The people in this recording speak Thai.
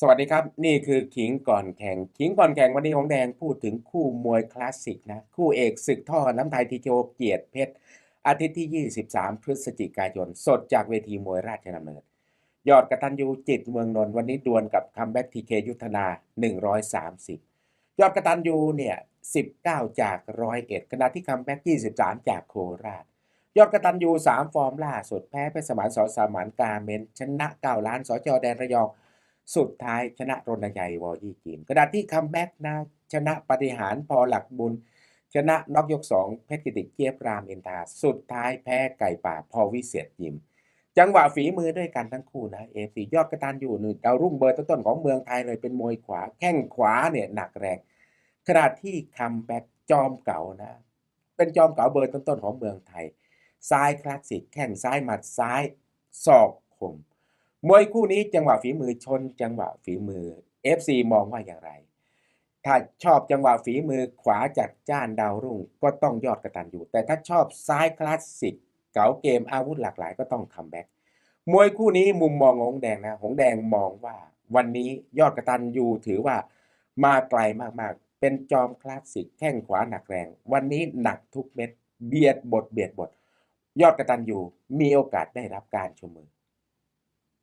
สวัสดีครับ นี่คือขิงก่อนแข่งขิงก่อนแข่งวันนี้ของแดงพูดถึงคู่มวยคลาสสิกนะคู่เอกศึกท่อน้ำไทยทีโจเกียรติเพชร อาทิตย์ที่ 23 พฤศจิกายน สดจากเวทีมวยราชดำเนิน ยอดกระตันยูจิตเมืองนนท์วันนี้ดวลกับคัมแบ็กทีเคยุทธนา 130 ยอดกระตันยูเนี่ย 19 จากร้อยเอ็ดขณะที่คัมแบ็ก23 จากโคราช ยอดกระตันยู3ฟอร์มล่าสุดแพ้เพชรสมานสอสามานกาเมนชนะ9ล้านสอจแดนระยอง สุดท้ายชนะรณชัยวอยี่จีนกระดาษที่คัมแบ็กนะชนะปฏิหารพอหลักบุญ ชนะน็อกยกสองเพชรกิติเกียบรามอินทา สุดท้ายแพ้ไก่ป่าพอวิเศษยิม จังหวะฝีมือด้วยกันทั้งคู่นะเอฟซียอดกระตันอยู่หนึ่งดาวรุ่งเบอร์ต้นๆของเมืองไทยเลยเป็นมวยขวาแข้งขวาเนี่ยหนักแรงขณะที่คัมแบ็กจอมเก่านะ เป็นจอมเก่าเบอร์ต้นๆของเมืองไทย ซ้ายคลาสสิกแข้งซ้ายหมัดซ้ายศอกคม มวยคู่นี้จังหวะฝีมือชน จังหวะฝีมือ FC มองว่าอย่างไร ถ้าชอบจังหวะฝีมือขวาจัดจ้านดาวรุ่งก็ต้องยอดกระตันอยู่ แต่ถ้าชอบซ้ายคลาสสิกเก๋าเกมอาวุธหลากหลายก็ต้องคัมแบ็กมวยคู่นี้มุมมองของหงแดงนะหงแดงมองว่า วันนี้ยอดกระตันยูถือว่ามาไกลมากๆ เป็นจอมคลาสสิกแข้งขวาหนักแรง วันนี้หนักทุกเม็ด เบียดบทเบียดบท ยอดกระตันยูมีโอกาสได้รับการชมมือ